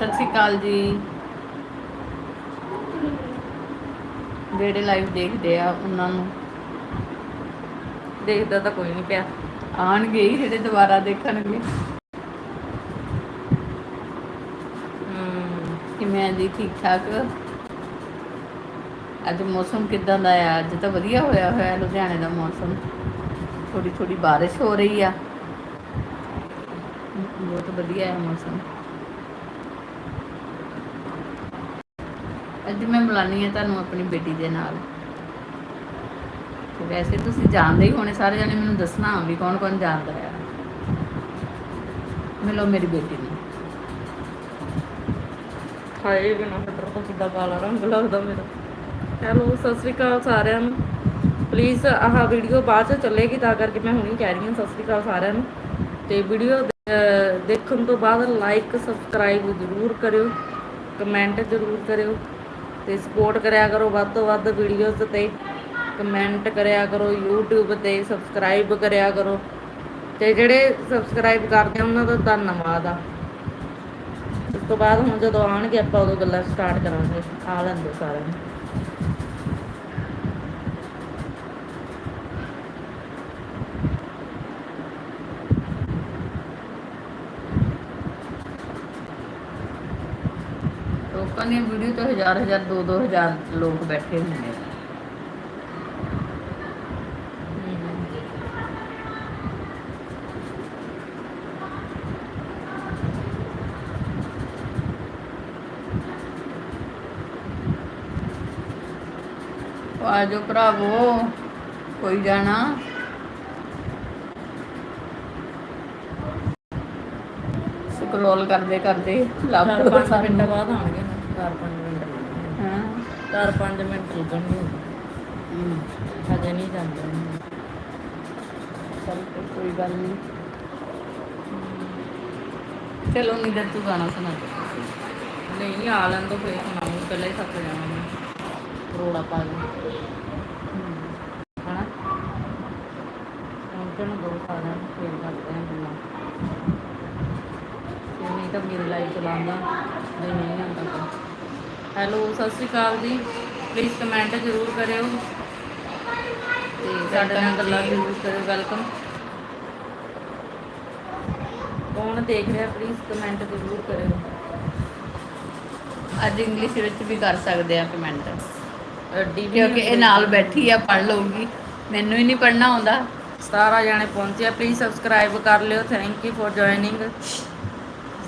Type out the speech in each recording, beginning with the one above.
ਸਤਿ ਸ਼੍ਰੀ ਅਕਾਲ ਜੀ। ਜਿਹੜੇ ਲਾਈਵ ਦੇਖਦੇ ਆ ਉਹਨਾਂ ਨੂੰ। ਦੇਖਦਾ ਤਾਂ ਕੋਈ ਨਹੀਂ ਪਿਆ। ਆਣਗੇ ਹੀ ਜਿਹੜੇ ਦੁਬਾਰਾ ਦੇਖਣਗੇ। ਕਿਵੇਂ ਆ ਜੀ ਠੀਕ ਠਾਕ ਅੱਜ ਮੌਸਮ ਕਿਦਾਂ ਦਾ ਆ? ਅੱਜ ਤਾਂ ਵਧੀਆ ਹੋਇਆ ਹੋਇਆ ਲੁਧਿਆਣੇ ਦਾ ਮੌਸਮ। ਥੋੜੀ ਥੋੜੀ ਬਾਰਿਸ਼ ਹੋ ਰਹੀ ਆ। ਬਹੁਤ ਵਧੀਆ ਹੈ ਮੌਸਮ। ਅੱਜ ਮੈਂ ਬੁਲਾਨੀ ਆ ਤੁਹਾਨੂੰ ਆਪਣੀ ਬੇਟੀ ਦੇ ਨਾਲ। ਤੇ ਵੈਸੇ ਤੁਸੀਂ ਜਾਣਦੇ ਹੀ ਹੋਣੇ, ਸਾਰੇ ਜਣੇ ਮੈਨੂੰ ਦੱਸਣਾ ਵੀ ਕੌਣ ਕੌਣ ਜਾਣਦਾ ਆ। ਮਿਲੋ ਮੇਰੀ ਬੇਟੀ ਨੂੰ। ਹਾਏ, ਬਿਨਾ ਫਿਲਟਰ ਤੋਂ ਕਿੱਦਾਂ ਕਾਲਾ ਰੰਗ ਲੱਗਦਾ ਮੇਰਾ। ਹੈਲੋ ਸਤਿ ਸ੍ਰੀ ਅਕਾਲ ਸਾਰਿਆਂ ਨੂੰ। ਪਲੀਜ਼ ਆਹ ਵੀਡੀਓ ਬਾਅਦ ਚ ਚੱਲੇਗੀ, ਤਾਂ ਕਰਕੇ ਮੈਂ ਹੁਣੀ ਕਹਿ ਰਹੀ ਹਾਂ, ਸਤਿ ਸ੍ਰੀ ਅਕਾਲ ਸਾਰਿਆਂ ਨੂੰ। ਤੇ ਵੀਡੀਓ ਦੇਖਣ ਤੋਂ ਬਾਅਦ ਲਾਈਕ ਸਬਸਕ੍ਰਾਈਬ ਜ਼ਰੂਰ ਕਰਿਓ। ਕਮੈਂਟ ਜ਼ਰੂਰ ਕਰਿਓ। ਤੇ ਸਪੋਰਟ ਕਰਿਆ ਕਰੋ ਵੱਧ ਤੋਂ ਵੱਧ ਵੀਡੀਓਜ਼ ਤੇ ਕਮੈਂਟ ਕਰਿਆ ਕਰੋ, YouTube ਤੇ ਸਬਸਕ੍ਰਾਈਬ ਕਰਿਆ ਕਰੋ। ਤੇ ਜਿਹੜੇ ਸਬਸਕ੍ਰਾਈਬ ਕਰਦੇ ਆ, ਉਹਨਾਂ ਦਾ ਧੰਨਵਾਦ ਆ। ਉਸ ਤੋਂ ਬਾਅਦ ਹੁਣ ਜਦੋਂ ਆਣਗੇ ਆਪਾਂ ਉਦੋਂ ਗੱਲਾਂ ਸਟਾਰਟ ਕਰਾਂਗੇ। ਆ ਲੈਂਦੇ ਸਾਰਿਆਂ ਨੂੰ। ਲੋਕਾਂ ਦੀਆਂ ਵੀਡੀਓ ਤੋਂ ਹਜ਼ਾਰ ਹਜ਼ਾਰ ਦੋ ਦੋ ਹਜ਼ਾਰ ਲੋਕ ਬੈਠੇ ਹੁੰਦੇ ਆ। ਉਹ ਆ ਜਾਓ ਭਰਾਵੋ ਕੋਈ ਜਾਣਾ? ਸਕਰੋਲ ਕਰਦੇ ਕਰਦੇ ਲੱਭ ਚਾਰ ਲਓ ਪੰਜ ਸਾਨੂੰ। ਮਿੰਟਾਂ ਬਾਅਦ ਆਣਗੇ ਨਾ ਚਾਰ ਪੰਜ ਮਿੰਟ। ਹਾਂ। ਚਾਰ ਪੰਜ ਮਿੰਟ ਲੱਗਣਗੇ ਹਮ, ਹਜੇ ਨਹੀਂ ਜਾਂਦੇ। ਚੱਲ ਕੋਈ ਗੱਲ ਨਹੀਂ। ਚਲੋ ਨਿਦਰ ਤੂੰ ਗਾਣਾ ਸੁਣਾ ਦੇ। ਨਹੀਂ ਆ ਲੈਣ ਤੋਂ ਫੇਰ ਸੁਣਾਉਂਗੀ। ਪਹਿਲਾਂ ਹੀ ਥੱਕ ਜਾਣਾ ਮੈਂ। ਰੋੜਾ ਪਾ ਲਈ। ਹਨਾ? ਹੁਣ ਤੈਨੂੰ ਦੋ ਸਾਰਿਆਂ ਨੂੰ ਫੇਰ ਕਰਦੇ ਹਾਂ ਗੱਲਾਂ। ਤੇ ਨਹੀਂ ਤਾਂ ਮੇਰੇ ਲਾਈਵ ਚਲਾਉਂਦਾ। ਨਹੀਂ ਆਉਂਦਾ ਤਾਂ ਹੈਲੋ ਸਤਿ ਸ਼੍ਰੀ ਅਕਾਲ ਜੀ। ਪਲੀਜ਼ ਕਮੈਂਟ ਜ਼ਰੂਰ ਕਰਿਓ। ਤੇ ਸਾਡੇ ਨਾਲ ਗੱਲਾਂ ਜ਼ਰੂਰ ਕਰਿਓ ਵੈਲਕਮ ਕੌਣ ਦੇਖ ਰਿਹਾ ਪਲੀਜ਼ ਕਮੈਂਟ ਜ਼ਰੂਰ ਕਰਿਓ। ਅੱਜ ਇੰਗਲਿਸ਼ ਵਿੱਚ ਵੀ ਕਰ ਸਕਦੇ ਆ ਕਮੈਂਟ ਕਿਉਂਕਿ ਇਹ ਨਾਲ ਬੈਠੀ ਆ ਪੜ ਲਊਗੀ। ਮੈਨੂੰ ਹੀ ਨਹੀਂ ਪੜਨਾ ਆਉਂਦਾ। 17 ਜਾਣੇ ਪਹੁੰਚੇ ਪਲੀਜ਼ ਸਬਸਕ੍ਰਾਈਬ ਕਰ ਲਿਓ। Thank you for joining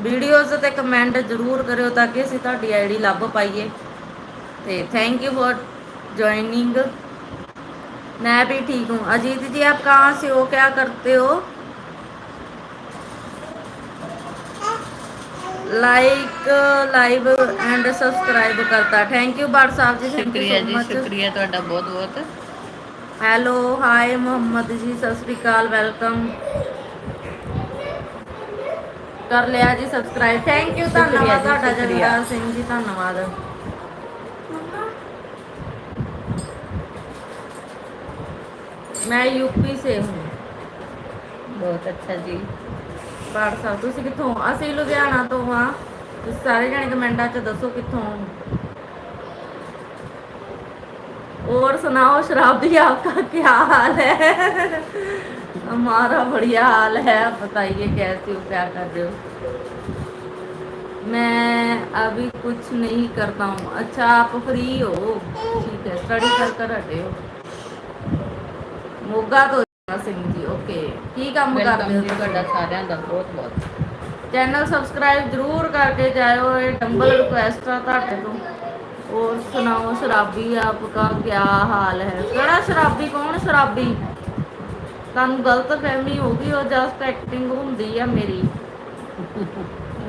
videos ਤੇ ਕਮੈਂਟ ਜਰੂਰ ਕਰਿਓ ਤਾਂ ਕਿ ਅਸੀਂ ਤੁਹਾਡੀ ਆਈਡੀ ਲੱਭ ਪਾਈਏ ਤੇ ਥੈਂਕ यू फॉर ज्वाइनिंग मैं भी ठीक हूँ अजीत जी आप कहाँ से हो क्या करते हो लाइक लाइव एंड सब्सक्राइब करता थैंक यू बाट साहब जी थैंक यू शुक्रिया सो जी मच शुक्रिया ਤੁਹਾਡਾ ਬਹੁਤ ਬਹੁਤ ਹੈਲੋ ਹਾਈ ਮੁਹੰਮਦ ਜੀ ਸਤਿ ਸ੍ਰੀ ਅਕਾਲ ਵੈਲਕਮ ਕਰ ਲਿਆ ਜੀ ਸਬਸਕ੍ਰਾਈਬ ਥੈਂਕ ਯੂ ਸ਼ੁਕਰੀਆ ਧੰਨਵਾਦ ਜੀ, ਤੁਹਾਡਾ ਸ਼ੁਕਰੀਆ। ਜਗਦਾਰ ਸਿੰਘ ਜੀ ਧੰਨਵਾਦ ਮੈਂ ਯੂਪੀ ਸੇ ਹੂੰ ਬਹੁਤ ਅੱਛਾ ਜੀ ਬਾੜ ਸਾਹਿਬ ਤੁਸੀਂ ਕਿੱਥੋਂ ਅਸੀਂ ਲੁਧਿਆਣਾ ਤੋਂ ਆ ਤੁਸੀਂ ਸਾਰੇ ਜਣੇ ਕਮੈਂਟਾਂ 'ਚ ਦੱਸੋ ਕਿੱਥੋਂ और सुनाओ शराबी आपका क्या हाल है हमारा बढ़िया हाल है आप बताइए कैसे हो क्या कर रहे हो मैं अभी कुछ नहीं करता हूँ अच्छा आप फ्री हो ठीक है स्टडी कर कर हटे हो मोगा तो सिंह जी ओके की काम ਵੈਲਕਮ करते ਜੀ हो ਤੁਹਾਡਾ ਸਾਰਿਆਂ ਦਾ ਬਹੁਤ ਬਹੁਤ ਚੈਨਲ ਸਬਸਕ੍ਰਾਈਬ ਜਰੂਰ ਕਰਕੇ ਜਾਇਓ ਇਹ ਡੰਬਲ ਰਿਕੁਐਸਟ ਆ ਤੁਹਾਡੇ ਤੋਂ और सुनाओ शराबी आपका क्या हाल है ਕਿਹੜਾ ਸ਼ਰਾਬੀ ਕੌਣ ਸ਼ਰਾਬੀ ਤੁਹਾਨੂੰ ਗਲਤ ਫਹਿਮੀ ਹੋ ਗਈ ਉਹ ਜਸਟ ਐਕਟਿੰਗ ਹੁੰਦੀ ਆ ਮੇਰੀ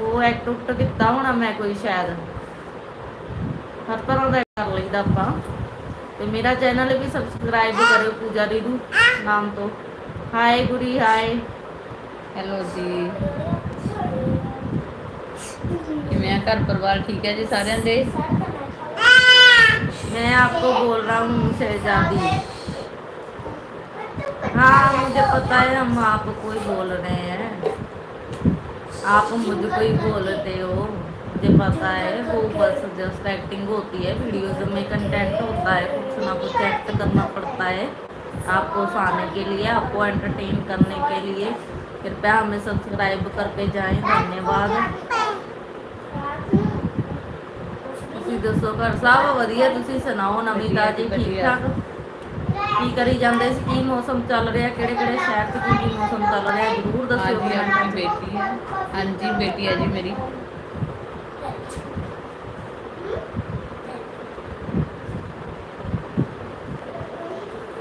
ਉਹ ਐਕਟ ਉਕਟ ਕੀਤਾ ਹੋਣਾ ਮੈਂ ਕੋਈ ਸ਼ਾਇਦ ਹਰ ਤਰ੍ਹਾਂ ਦਾ ਕਰ ਲਈਦਾ ਆਪਾਂ ਤੇ ਮੇਰਾ ਚੈਨਲ ਵੀ ਸਬਸਕ੍ਰਾਈਬ ਕਰਿਓ ਪੂਜਾ ਰੀਡੂ ਨਾਮ ਤੋਂ ਹਾਏ ਗੁਰੀ ਹਾਏ ਹੈਲੋ ਜੀ ਕਿਵੇਂ ਆ ਘਰ ਪਰਿਵਾਰ ਠੀਕ ਹੈ ਜੀ ਸਾਰਿਆਂ ਦੇ मैं आपको बोल रहा हूँ शहजादी हाँ मुझे पता है हम आपको ही बोल रहे हैं आप मुझको ही बोलते हो मुझे पता है वो बस जस्ट एक्टिंग होती है वीडियोज में कंटेंट होता है कुछ ना कुछ एक्ट करना पड़ता है आपको हंसाने के लिए आपको एंटरटेन करने के लिए कृपया हमें सब्सक्राइब करके जाएं धन्यवाद ਤੁਸੀਂ ਦੱਸੋ ਘਰ ਸਭ ਵਧੀਆ ਤੁਸੀਂ ਸੁਣਾਓ ਨਵੀਂ ਵਧੀਆ ਤਾਜੀ ਜੀ, ਠੀਕ ਵਧੀਆ। ਠਾਕ ਕੀ ਕਰੀ ਜਾਂਦੇ ਸੀ ਕੀ ਮੌਸਮ ਚੱਲ ਰਿਹਾ ਕਿਹੜੇ ਕਿਹੜੇ ਸ਼ਹਿਰ 'ਚ ਕੀ ਕੀ ਮੌਸਮ ਚੱਲ ਰਿਹਾ ਜਰੂਰ ਦੱਸਿਓ ਹਾਂਜੀ ਕਮੈਂਟਾਂ ਆਪਣੀ 'ਚ। ਬੇਟੀ ਹੈ ਹਾਂਜੀ ਬੇਟੀ ਹੈ ਜੀ ਮੇਰੀ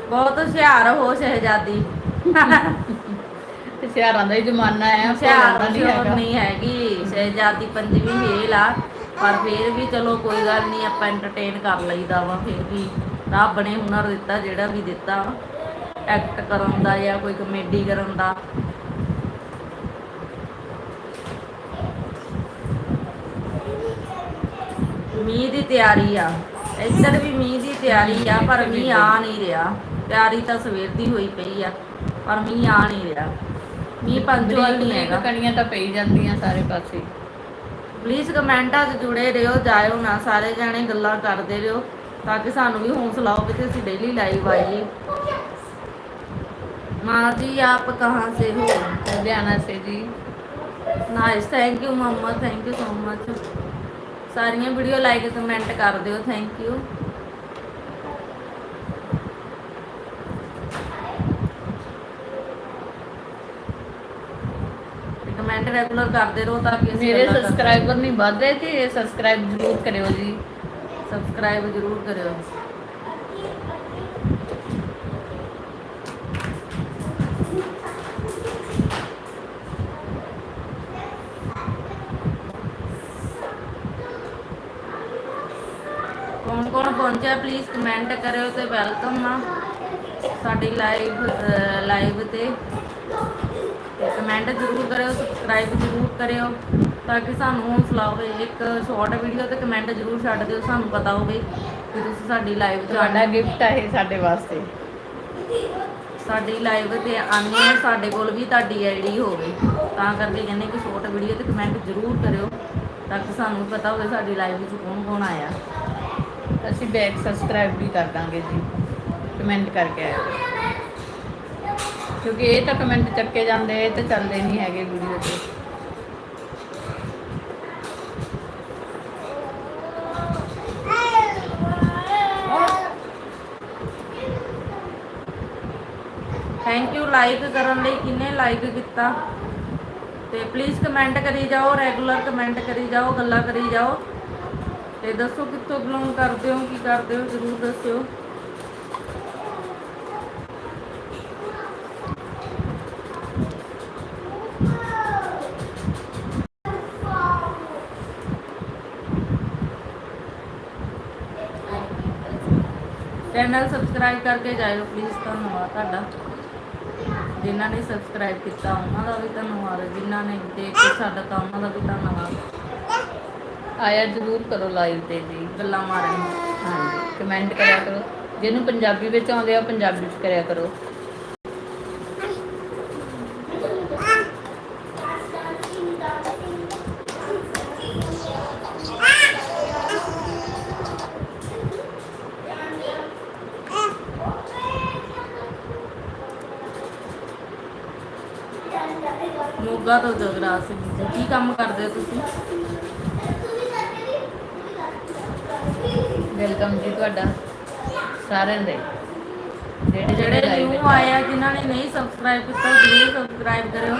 ਬਹੁਤ ਹੁਸ਼ਿਆਰ ਹੋ ਸ਼ਹਿਜ਼ਾਦੀ ਹੁਸ਼ਿਆਰਾਂ ਦਾ ਹੀ ਜ਼ਮਾਨਾ ਹੈ ਹੁਸ਼ਿਆਰ। ਨਹੀਂ ਹੈਗੀ ਸ਼ਹਿਜ਼ਾਦੀ ਪੰਜਵੀਂ ਫੇਲ ਆ ਪਰ ਫਿਰ ਵੀ ਚਲੋ ਕੋਈ ਗੱਲ ਨਹੀਂ ਆਪਾਂ ਐਂਟਰਟੇਨ ਕਰ ਲਈਦਾ ਵਾ ਫਿਰ ਵੀ ਰੱਬ ਨੇ ਹੁਨਰ ਦਿੱਤਾ ਜਿਹੜਾ ਵੀ ਦਿੱਤਾ। ਐਕਟ ਕਰਨ ਦਾ ਜਾਂ ਕੋਈ ਕਮੇਡੀ ਕਰਨ ਦਾ। ਮੀਂਹ ਦੀ ਤਿਆਰੀ ਆ। ਇੱਧਰ ਵੀ ਮੀਂਹ ਦੀ ਤਿਆਰੀ ਆ ਪਰ ਮੀਂਹ ਆ ਨਹੀਂ ਰਿਹਾ। ਤਿਆਰੀ ਤਾਂ ਸਵੇਰ ਦੀ ਹੋਈ ਪਈ ਆ ਪਰ ਮੀਂਹ ਆ ਨਹੀਂ ਰਿਹਾ। ਮੀਂਹ ਪੰਚੁਅਲ ਨਹੀਂ ਹੈਗਾ। ਕਣੀਆਂ ਤਾਂ ਪਈ ਜਾਂਦੀਆਂ ਸਾਰੇ ਪਾਸੇ। ਪਲੀਜ਼ ਕਮੈਂਟਾਂ 'ਚ ਜੁੜੇ ਰਹੋ ਜਾਇਓ ਨਾ। ਸਾਰੇ ਜਾਣੇ ਗੱਲਾਂ ਕਰਦੇ ਰਹੋ। ਤਾਂ ਕਿ ਸਾਨੂੰ ਵੀ ਹੌਸਲਾ ਹੋਵੇ ਤੇ ਅਸੀਂ ਡੇਲੀ ਲਾਈਵ ਆਈਏ। ਮਾਂ ਜੀ ਆਪ ਕਹਾਂ ਸੇ ਹੋ? ਲੁਧਿਆਣਾ ਸੇ ਜੀ। Nice thank you mama thank you so much ਸਾਰੀਆਂ ਵੀਡੀਓ ਲਾਈਕ ਕਮੈਂਟ ਕਰ ਦਿਓ ਥੈਂਕ ਯੂ ਕਮੈਂਟ ਰੈਗੂਲਰ ਕਰਦੇ ਰਹੋ ਤਾਂ ਕਿ ਅਸੀਂ ਮੇਰੇ ਕਰ- ਸਬਸਕ੍ਰਾਈਬਰ ਨਹੀਂ ਵੱਧ ਰਹੇ ਤੇ ਸਬਸਕ੍ਰਾਈਬ ਜ਼ਰੂਰ ਕਰਿਓ ਜੀ। ਸਬਸਕ੍ਰਾਈਬ ਜ਼ਰੂਰ ਕਰਿਓ। ਕੌਣ ਕੌਣ ਪਹੁੰਚਿਆ ਪਲੀਜ਼ ਕਮੈਂਟ ਕਰਿਓ ਤੇ ਵੈਲਕਮ ਆ ਸਾਡੀ ਲਾਈਵ ਲਾਈਵ ਤੇ। ਤੇ ਕਮੈਂਟ ਜ਼ਰੂਰ ਕਰਿਓ ਸਬਸਕ੍ਰਾਈਬ ਜ਼ਰੂਰ ਕਰਿਓ। ਤਾਂ ਕਿ ਸਾਨੂੰ ਹੌਸਲਾ ਹੋਵੇ ਇੱਕ ਸ਼ਾਰਟ ਵੀਡੀਓ ਤੇ ਕਮੈਂਟ ਜ਼ਰੂਰ ਛੱਡ ਦਿਓ ਸਾਨੂੰ ਪਤਾ ਹੋਵੇ ਕਿ ਤੁਸੀਂ ਸਾਡੀ ਲਾਈਵ ਤੁਹਾਡਾ ਗਿਫਟ ਹੈ। ਇਹ ਸਾਡੇ ਵਾਸਤੇ। ਸਾਡੀ ਲਾਈਵ ਤੇ ਆਨੇ ਆ ਸਾਡੇ ਕੋਲ ਵੀ ਤੁਹਾਡੀ ਆਈਡੀ ਹੋਵੇ। ਤਾਂ ਕਰਕੇ ਕਹਿੰਦੇ ਕਿ ਸ਼ਾਰਟ ਵੀਡੀਓ ਤੇ ਕਮੈਂਟ ਜ਼ਰੂਰ ਕਰਿਓ ਤਾਂ ਕਿ ਸਾਨੂੰ ਪਤਾ ਹੋਵੇ ਸਾਡੀ ਲਾਈਵ ਵਿੱਚ ਕੌਣ ਕੌਣ ਆਇਆ। ਅਸੀਂ ਬੈਕ ਸਬਸਕ੍ਰਾਈਬ ਵੀ ਕਰ ਦਾਂਗੇ ਜੀ ਕਮੈਂਟ ਕਰਕੇ ਆਇਓ। ਕਿਉਂਕਿ ਇਹ ਤਾਂ ਕਮੈਂਟ ਚੱਕੇ ਜਾਂਦੇ ਇਹ ਤਾਂ ਚੱਲਦੇ ਨਹੀਂ ਹੈਗੇ ਵੀਡੀਓ ਤੇ ਥੈਂਕ ਯੂ ਲਾਈਕ ਕਰਨ ਲਈ ਕਿੰਨੇ ਲਾਈਕ ਕੀਤਾ? ਤੇ ਪਲੀਜ਼ ਕਮੈਂਟ ਕਰੀ ਜਾਓ ਰੈਗੂਲਰ ਕਮੈਂਟ ਕਰੀ ਜਾਓ, ਗੱਲਾਂ ਕਰੀ ਜਾਓ। ਤੇ ਦੱਸੋ ਕਿੱਥੋਂ ਬਿਲੋਂਗ ਕਰਦੇ ਹੋ, ਕੀ ਕਰਦੇ ਹੋ, ਜ਼ਰੂਰ ਦੱਸਿਓ। ਚੈਨਲ ਸਬਸਕ੍ਰਾਈਬ ਕਰਕੇ ਜਾਇਓ ਪਲੀਜ਼ ਧੰਨਵਾਦ ਤੁਹਾਡਾ। ਜਿਨ੍ਹਾਂ ਨੇ ਸਬਸਕ੍ਰਾਈਬ ਕੀਤਾ, ਉਹਨਾਂ ਦਾ ਵੀ ਧੰਨਵਾਦ। ਜਿਨ੍ਹਾਂ ਨੇ ਦੇਖ ਕੇ ਸਾਡਾ ਤਾਂ ਉਹਨਾਂ ਦਾ ਵੀ ਧੰਨਵਾਦ। ਆਇਆ ਜ਼ਰੂਰ ਕਰੋ ਲਾਈਵ ਤੇ ਜੀ, ਗੱਲਾਂ ਮਾਰਨ। ਹਾਂਜੀ ਕਮੈਂਟ ਕਰਿਆ ਕਰੋ। ਜਿਹਨੂੰ ਪੰਜਾਬੀ ਵਿੱਚ ਆਉਂਦੇ ਆ ਪੰਜਾਬੀ ਵਿੱਚ ਕਰਿਆ ਕਰੋ। ਮੋਗਾ ਤੋਂ ਜਗਰਾਜ ਸਿੰਘ ਜੀ ਕੀ ਕੰਮ ਕਰਦੇ ਹੋ ਤੁਸੀਂ? ਵੈਲਕਮ ਜੀ ਤੁਹਾਡਾ ਸਾਰਿਆਂ ਦੇ। ਜਿਹੜੇ ਜਿਹੜੇ ਨਿਊ ਵਿੱਚ ਆਏ ਆ ਜਿਨ੍ਹਾਂ ਨੇ ਨਹੀਂ ਸਬਸਕ੍ਰਾਈਬ ਕੀਤਾ ਜ਼ਰੂਰ ਸਬਸਕ੍ਰਾਈਬ ਕਰਿਓ।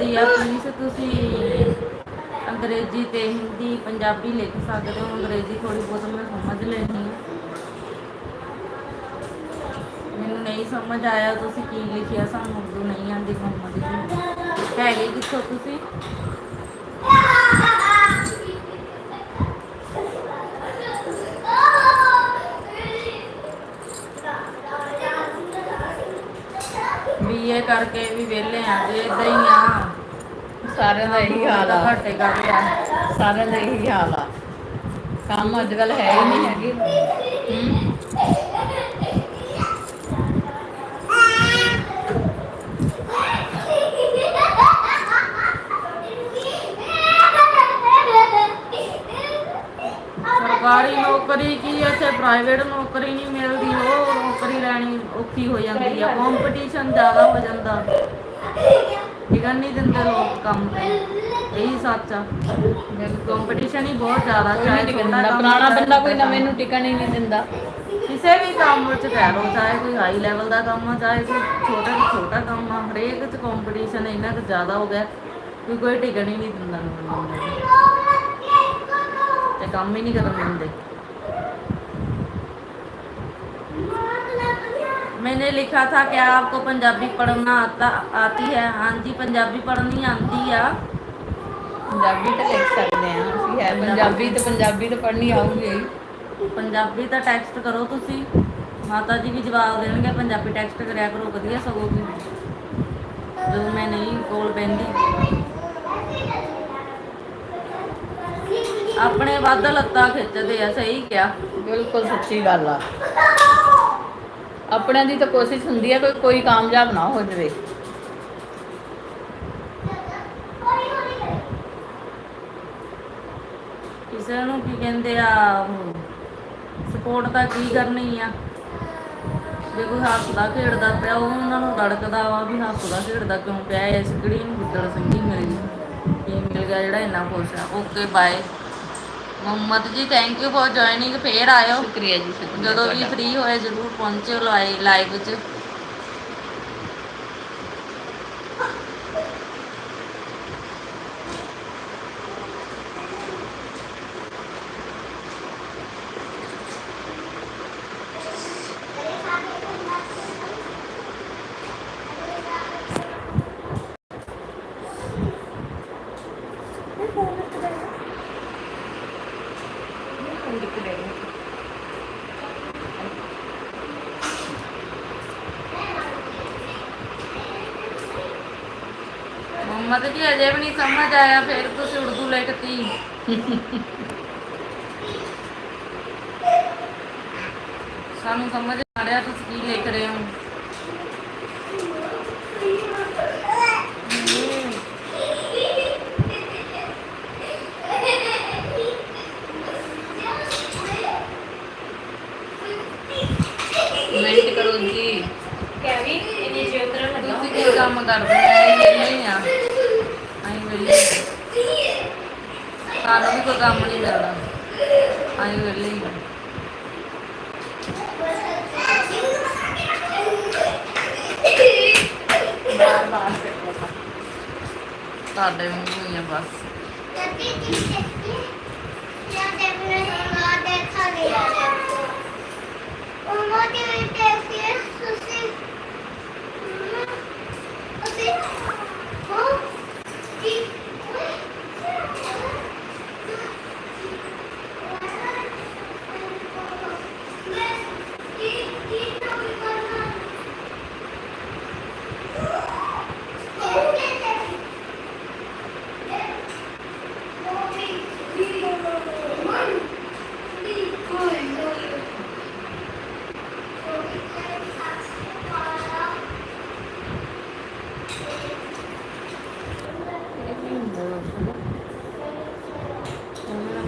ਨਹੀਂ ਆ ਪਲੀਜ਼ ਤੁਸੀਂ ਅੰਗਰੇਜ਼ੀ ਤੇ ਹਿੰਦੀ, ਪੰਜਾਬੀ ਲਿਖ ਸਕਦੇ ਹੋ। ਅੰਗਰੇਜ਼ੀ ਥੋੜੀ ਬਹੁਤ ਮੈਂ ਸਮਝ ਲੈਣੀ ਹੈ। ਮੈਨੂੰ ਨਹੀਂ ਸਮਝ ਆਇਆ ਤੁਸੀਂ ਕੀ ਲਿਖਿਆ, ਸਾਨੂੰ ਉਰਦੂ ਨਹੀਂ ਆਉਂਦੀ ਮੁਹੰਮਦ ਜੀ ਹੈਗੇ ਕਿੱਥੋਂ ਤੁਸੀਂ ਬੀਏ ਕਰਕੇ ਵੀ ਵਿਹਲੇ ਆ ਜੇ ਇਦਾਂ ਹੀ ਆ ਸਾਰਿਆਂ ਦਾ ਇਹੀ ਹਾਲ ਆ। ਘਾਟੇ ਕਰਦੇ ਆ। ਸਾਰਿਆਂ ਦਾ ਇਹੀ ਹਾਲ ਆ। ਕੰਮ ਅੱਜ ਕੱਲ ਹੈ ਹੀ ਨਹੀਂ ਹੈਗੇ? ਸਰਕਾਰੀ ਨੌਕਰੀ ਕੀ ਇੱਥੇ ਪ੍ਰਾਈਵੇਟ ਨੌਕਰੀ ਨਹੀਂ ਮਿਲਦੀ। ਉਹ ਨੌਕਰੀ ਲੈਣੀ ਔਖੀ ਹੋ ਜਾਂਦੀ ਆ। ਕੰਪੀਟੀਸ਼ਨ ਜ਼ਿਆਦਾ ਹੋ ਜਾਂਦਾ। ਟਿਕਣ ਨਹੀਂ ਦਿੰਦੇ ਲੋਕ ਕੰਮ ਤੇ। ਇਹੀ ਸੱਚ ਆ। ਕੰਪੀਟੀਸ਼ਨ ਹੀ ਬਹੁਤ ਜ਼ਿਆਦਾ ਨਹੀਂ ਛੋਟਾ ਕੰਮ ਪੁਰਾਣਾ ਚਾਹੇ ਬੰਦਾ ਕੋਈ ਨਵੇਂ ਨੂੰ ਟਿਕਣ ਹੀ ਨਹੀਂ ਦਿੰਦਾ। ਕਿਸੇ ਵੀ ਕੰਮ ਵਿੱਚ ਕਹਿ ਲਓ ਚਾਹੇ ਕੋਈ ਹਾਈ ਲੈਵਲ ਦਾ ਕੰਮ ਆ ਚਾਹੇ ਕੋਈ ਛੋਟਾ ਤੋਂ ਛੋਟਾ ਕੰਮ ਆ ਹਰੇਕ ਚ ਕੰਪੀਟੀਸ਼ਨ ਇੰਨਾ ਕੁ ਜ਼ਿਆਦਾ ਹੋ ਗਿਆ ਕਿ ਕੋਈ ਟਿਕਣ ਹੀ ਨਹੀਂ ਦਿੰਦਾ। ਨੂੰ ਤੇ ਕੰਮ ਹੀ ਨਹੀਂ ਕਰਨ ਦਿੰਦੇ। मैंने लिखा था कि आपको पंजाबी पढ़ना आता आती है हाँ जी पंजाबी पढ़नी आती है ਪੰਜਾਬੀ ਤਾਂ ਲਿਖ ਸਕਦੇ ਆ ਅਸੀਂ ਹੈ ਪੰਜਾਬੀ ਤੇ ਪੰਜਾਬੀ ਤਾਂ ਪੜ੍ਹਨੀ ਆਊਗੀ ਹੀ। ਪੰਜਾਬੀ ਦਾ ਟੈਕਸਟ ਕਰੋ ਤੁਸੀਂ ਮਾਤਾ ਜੀ ਵੀ ਜਵਾਬ ਦੇਣਗੇ ਪੰਜਾਬੀ ਟੈਕਸਟ ਕਰਿਆ ਕਰੋ ਵਧੀਆ ਸਗੋਗੀ ਜਦੋਂ ਮੈਂ ਨਹੀਂ ਕੋਲ ਬੈੰਦੀ ਆਪਣੇ ਵੱਧ ਲੱਤਾਂ ਖਿੱਚਦੇ ਆ ਸਹੀ ਕਿਹਾ ਬਿਲਕੁਲ ਸੱਚੀ ਗੱਲ ਆ ਆਪਣਿਆਂ ਦੀ ਤਾਂ ਕੋਸ਼ਿਸ਼ ਹੁੰਦੀ ਹੈ ਕੋਈ ਕੋਈ ਕਾਮਯਾਬ ਨਾ ਹੋ ਜਾਵੇ। ਕਿਸੇ ਨੂੰ ਕੀ ਕਹਿੰਦੇ ਆ ਸਪੋਰਟ ਤਾਂ ਕੀ ਕਰਨੀ ਆ? ਜੇ ਕੋਈ ਹੱਸਦਾ ਖੇਡਦਾ ਪਿਆ, ਉਹ ਉਹਨਾਂ ਨੂੰ ਰੜਕਦਾ ਵਾ ਵੀ ਹੱਸਦਾ ਖੇਡਦਾ ਕਿਉਂ ਪਿਆ? ਇਸ ਕਿਹੜੀ ਨੂੰ ਗੁੱਦੜ ਸਿੰਘੀ ਮਿਲ ਗਈ? ਕੀ ਮਿਲ ਗਿਆ ਜਿਹੜਾ ਇੰਨਾ ਖੁਸ਼ ਆ? ਓਕੇ ਬਾਏ ਮੁਹੰਮਦ ਜੀ ਥੈਂਕ ਯੂ ਫॉर ਜੁਆਇਨਿੰਗ ਫੇਰ ਆਇਓ ਸ਼ੁਕਰੀਆ ਜੀ ਸ਼ੁਕਰੀਆ ਜਦੋਂ ਵੀ ਤੁਹਾਡਾ। ਫ੍ਰੀ ਹੋਏ ਜਰੂਰ ਪਹੁੰਚਿਓ ਲਾਈਵ 'ਚ ਮੁਹੰਮਦ ਜੀ ਅਜੇ ਵੀ ਨਹੀਂ ਸਮਝ ਆਇਆ, ਫਿਰ ਤੁਸੀਂ ਉਰਦੂ ਲਿਖਤੀ ਸਾਨੂੰ ਸਮਝ ਆ ਰਿਹਾ ਤੁਸੀਂ ਕੀ ਲਿਖ ਰਹੇ ਹੋ ਕਮੈਂਟ ਕਰੋ ਜੀ ਕੈਵੀ ਇੰਨੀ ਜੇ ਉਤਰਨ ਲੱਗਾ ਤੁਸੀਂ ਕੀ ਕੰਮ ਕਰਦੇ ਆ ਵਿਹਲੇ ਆ ਅਸੀਂ ਵਿਹਲੇ ਸਾਨੂੰ ਵੀ ਕੋਈ ਕੰਮ ਨਹੀਂ ਮਿਲਦਾ ਅਸੀਂ ਵਿਹਲੇ ਹੀ ਆ ਬਾਰ ਬਾਰ ਕਰਦਾ ਤੁਹਾਡੇ ਵਾਂਗੂ ਹੀ ਆ ਬਸ ਮੈਨੂੰ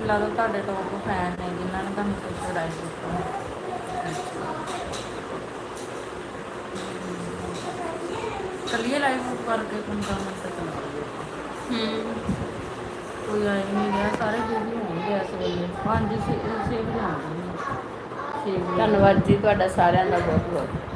ਲੱਗਦਾ ਤੁਹਾਡੇ ਟੌਪ ਫੈਨ ਨੇ ਜਿਨ੍ਹਾਂ ਨੇ ਤੁਹਾਨੂੰ ਸਬਸਕ੍ਰਾਈਬ ਕੀਤਾ ਚੱਲੀਏ ਲਾਈਵ ਕਰਕੇ ਕੰਮ ਕੰਮ ਤੇ ਚਲਾਈਏ ਹੂੰ। ਕੋਈ ਆਈ ਨਹੀਂ ਰਿਹਾ ਸਾਰੇ ਬਿਜ਼ੀ ਹੋਣਗੇ ਇਸ ਵੇਲੇ। ਹਾਂਜੀ ਵਜੇ ਆਉਂਦੇ ਨੇ। ਧੰਨਵਾਦ ਜੀ ਤੁਹਾਡਾ ਸਾਰਿਆਂ ਦਾ ਬਹੁਤ ਬਹੁਤ